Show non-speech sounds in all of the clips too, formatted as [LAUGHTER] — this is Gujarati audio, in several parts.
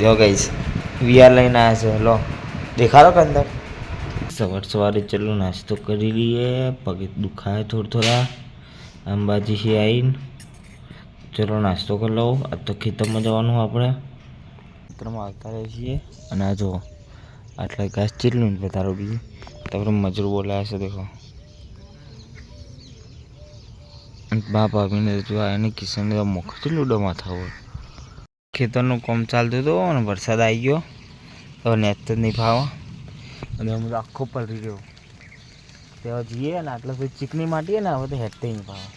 જો ગઈશ વીઆર લઈને આવ્યા છે, લો. દેખાડો કે અંદર? સવાર સવારે ચલો, નાસ્તો કરી લઈએ. પગે દુખાય થોડા થોડા. અંબાજીથી આવીને ચલો, નાસ્તો કરી લઉં. આ તો ખેતરમાં જવાનું આપણે. ખેતરમાં આવતા રહીએ છીએ. અને આ જુઓ, આટલા ઘાસ ચેટલું ને તારો બીજું. તાପରେ મજૂર બોલાયા છે, દેખો. બાપ આવીને જો એને કિશન મોખ ચેટલું ડમા થવું ખેતરનું કામ ચાલતું હતું અને વરસાદ આવી ગયો. હવે નેત જ નહીં ફાવે અને હું તો આખો પલરી ગયો. ત્યાં જઈએ ને આટલે પછી ચીકણી માટીએ ને હવે તો હેઠ નહીં ફાવે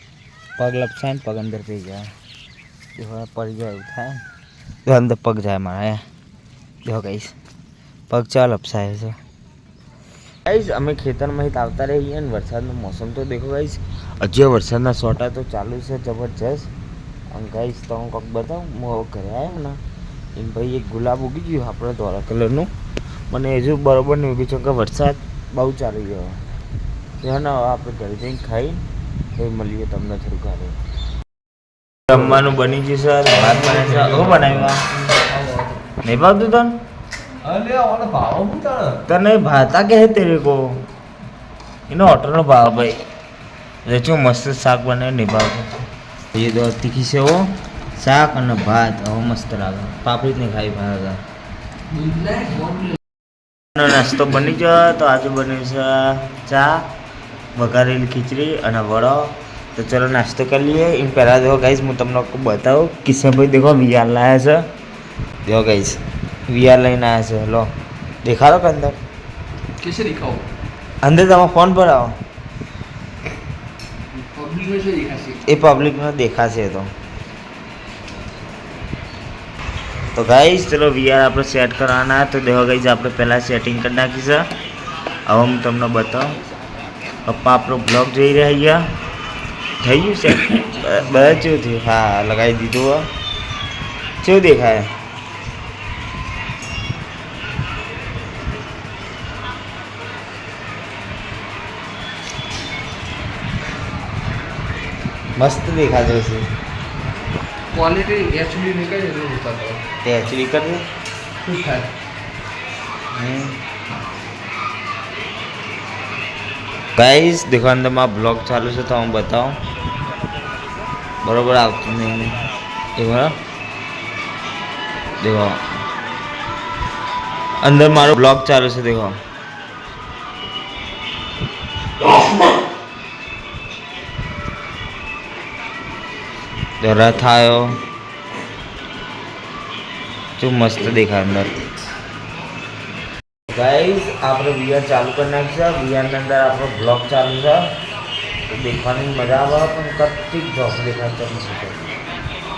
પગ લપસાય ને પગ અંદર થઈ જાય. હવે પડી જાય એવું થાય તો અંદર પગ જાય મારે. જો કહીશ પગ ચાલ લપસાય છે. ગાઈશ અમે ખેતરમાં આવતા રહીએ ને વરસાદનો મોસમ તો દેખો ગાઈશ હજી વરસાદના સોટા તો ચાલુ છે, જબરજસ્ત. અને ગાઈશ તો હું કંઈક બતાવું હું હવે ઘરે આવ્યો ને એમ ભાઈ એક ગુલાબ ઉગી ગયું આપણે ધોળા કલરનું મને હજુ બરોબર નહીં ઉગી છે કે વરસાદ બહુ ચાલી ગયો ત્યાં આપણે ઘરે જઈને ખાઈને પછી મળીએ તમને થોડું ઘરે જમવાનું બની ગયું સર ભાત બને છે. હું બનાવ્યું નહીં ભાવતું તને? ભાવ તને ભાતા કે હે તેરે કો? એનો ઓટરનો ભાવ ભાઈ. રચું મસ્ત શાક બનાવ્યું નહીં ભાવતું. એ તો તીખી છે હો શાક અને ભાત હવે મસ્ત લાગે પાપડી જ નહીં ખાઈ ભાત નો નાસ્તો બની ગયો તો આજે બન્યું છે ચા વઘારેલી ખીચડી અને વડો તો ચલો નાસ્તો કરી લઈએ એમ પહેલાં દેખો ગાઈશ હું તમને બતાવું કિશનભાઈ દેખો વીઆર લાવ્યા છે દેખો ગાઈશ વીઆર લઈને આવ્યા છે લો દેખાડો કે અંદર कैसे दिखाओ અંદર તમે ફોન પર આવો એ પબ્લિકમાં દેખાશે તો. તો ગાઈઝ ચલો વીઆર આપણે સેટ કરવાના. તો દેવા ગાઈઝ આપણે પહેલાં સેટિંગ કરી નાખીશ હવે હું તમને બતાવું. પપ્પા આપણો બ્લોગ જોઈ રહ્યા અહીંયા થઈ ગયું સેટ [COUGHS] બસ થયું. હા લગાવી દીધું કેવું દેખાય. મસ્ત દેખાતો છે. ક્વોલિટી એચડી નીકળે એટલું દેખાતો તે. એચડી કરજે. શું થાય? ગાઈસ દુકાનદારમાં બ્લોગ ચાલુ છે તો હું બતાવો. બરોબર આવતું નહીં એ બરાબર અંદર મારો બ્લોગ ચાલુ છે દેખો. તો રથ આવ્યો શું મસ્ત દેખાય અંદર. ગાઈઝ આપણે વીઆર ચાલુ કરી નાખીશું. વીઆરની અંદર આપણો બ્લોગ ચાલુ છે. તો દેખવાની મજા આવે, પણ કચ્છી જોબ દેખાય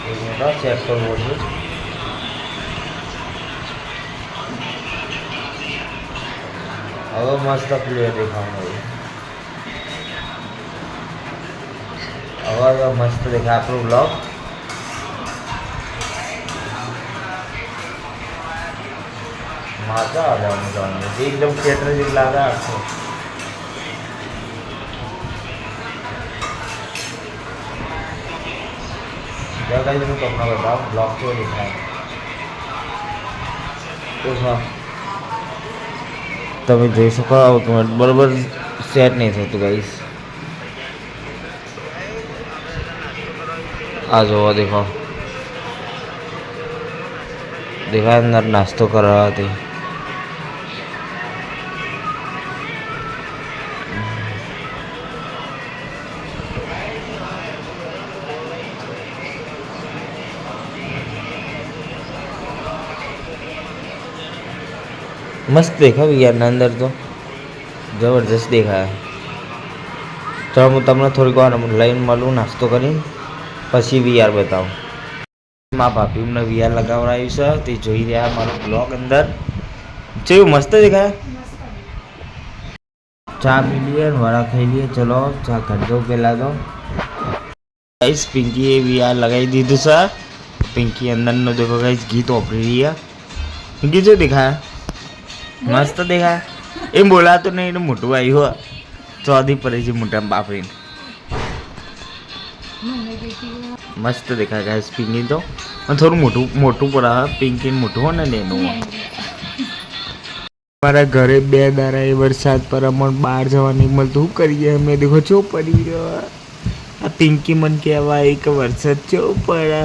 એ મોટો ચેક કરવો છું હવે મસ્ત ક્લિયર દેખાવાનું હવે હવે મસ્ત દેખાય આપણો બ્લોગ મજા આવે આમ જોવાની એકદમ થિયેટર જેવું લાગે આખું ત્યાં કઈ હું તમને બતાવું બ્લોક કેવો દેખાય તો હા તમે જોઈ શકો આ બરોબર સેટ નહીં થતું ગાઈસ આ જોવા દેખો. દેખાય અંદર નાસ્તો કરવા હતી. મસ્ત દેખાવી યારના અંદર તો. જબરજસ્ત દેખાય. ચાલો હું તમને થોડીક વાર લઈને મળું નાસ્તો કરીને. પછી વીઆર બતાવું. મા ભાભી મને વીઆર લગાવડાવ્યું છે. તે જોઈ રહ્યા મારો બ્લોગ અંદર. જેવું મસ્ત દેખાય? ચા પી લઈએ વડા ખાઈ લઈએ. ચલો, ચા કરી દો પહેલાં તો. ગાઈસ પિંકીએ વીઆર લગાવી દીધું છે. પિંકી અંદરનો દેખો ગાઈસ ગીત ઓપરી રહ્યા પિંકી શું દેખાય? મસ્ત દેખાય. એમ બોલાતું નહીં, એનું મોટું આવ્યું ચોથી પડે છે મોટા બાપરીને મસ્ત દેખાય ગાઈસ પિંકી તો. અને થોડું મોટું મોટું પડે પિંકી મોટું હોય ને એનું મારા ઘરે બે દારા એ વરસાદ પર અમને બહાર જવા નહીં મળતું. શું કરીએ અમે? દેખો ચો પડી આ. પિંકી મન કહેવાય એક વરસાદ ચો પડે.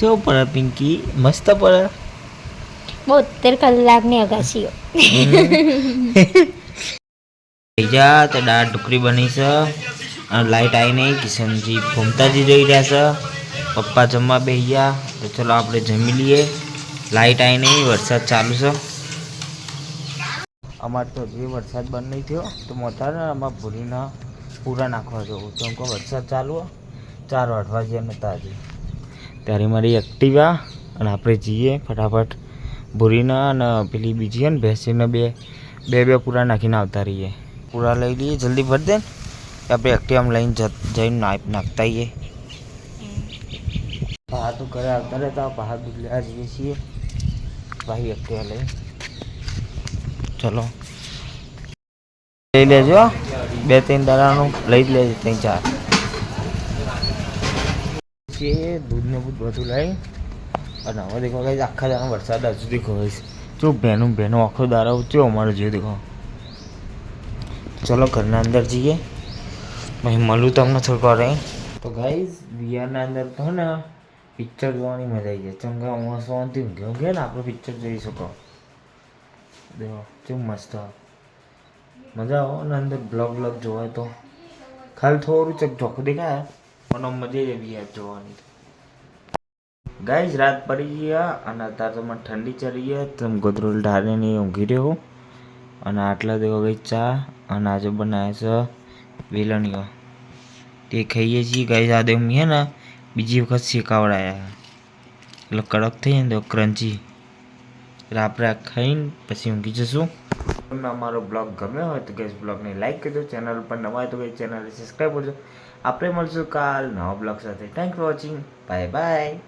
ચો પડે પિંકી. મસ્ત પડા. બોતેર કલાકની અગાશીઓ [LAUGHS] થઈ જા તો દાળ ઢોકળી બની છે. લાઈટ આવી નહીં કિશનજી ભૂમતાજી જોઈ રહ્યા છે. પપ્પા જમવા બેસી ગયા તો ચલો આપણે જમી લઈએ. લાઈટ આવી નહીં વરસાદ ચાલુ છે. અમારે તો હજી વરસાદ બંધ નહીં થયો, તો મોટા ને આમાં ભૂરીના પૂરા નાખવા જવું. તો કે વરસાદ ચાલુ ચાર આઠ વાગ્યા નતા હજી ત્યારે મારી એક્ટિવા અને આપણે જઈએ ફટાફટ ભૂરીના અને પેલી બીજી ને ભેંસીને બે બે બે પૂરા નાખીને આવતા રહીએ. પૂરા લઈ લઈએ. જલ્દી ભરી દે ને. આપણે એક્ટિવામાં લઈને જઈને નાખ- નાખતા આવીએ પહાડ તો ઘરે આવતા રહેતા પહાડ દૂધ લેવા જઈએ છીએ. ભાઈ એક્ટિવા લઈ ચલો. લઈ લેજો બે ત્રણ દાડાનું લઈ જ લેજો, ત્રણ ચાર. છે દૂધ ને બૂધ બધું લઈ. અને હવે દેખો કઈ આખા દાડા વરસાદ હજુ દેખો. જો બહેનું બહેનો આખો દાડો ચો અમારો જે દેખો. ચલો ઘરના અંદર જઈએ. પછી મળું તમને થોડું રહી તો ગાઈઝ વીઆરના અંદર તો ને પિક્ચર જોવાની મજા આવી જાય ચમકા હું શાંતિ ઊંઘે ઊંઘે ને આપણે પિક્ચર જોઈ શકો. દેખો, કેવું મસ્ત. મજા આવો ને અંદર બ્લોગ બ્લોગ જોવાય તો. ખાલી થોડું ચક ચોખ્ખું દેખાય, પણ મજા આવી જાય યાર જોવાની. ગાઈઝ રાત પડી ગયા અને અત્યારે તો મને ઠંડી ચડી ગયા તો હું ગોદરોલ ઢારીને ઊંઘી રહ્યો અને આટલા દેવો ગઈ ચા, અને આજે બનાવે છે વેલણીઓ. તે ખાઈએ છીએ ગાઈઝ આ દેવ છે ને, બીજી વખત શેકાવડાયા એટલે કડક થઈ ને તો ક્રંચી રાપરા ખાઈને પછી ઊંઘી જશું. તમને અમારો બ્લોગ ગમ્યો હોય તો ગેસ બ્લોગને લાઈક કરજો, ચેનલ પર નવા હોય તો ગઈ ચેનલને સબસ્ક્રાઈબ કરજો. આપણે મળશું કાલ નવા બ્લોગ સાથે. Thank for watching bye bye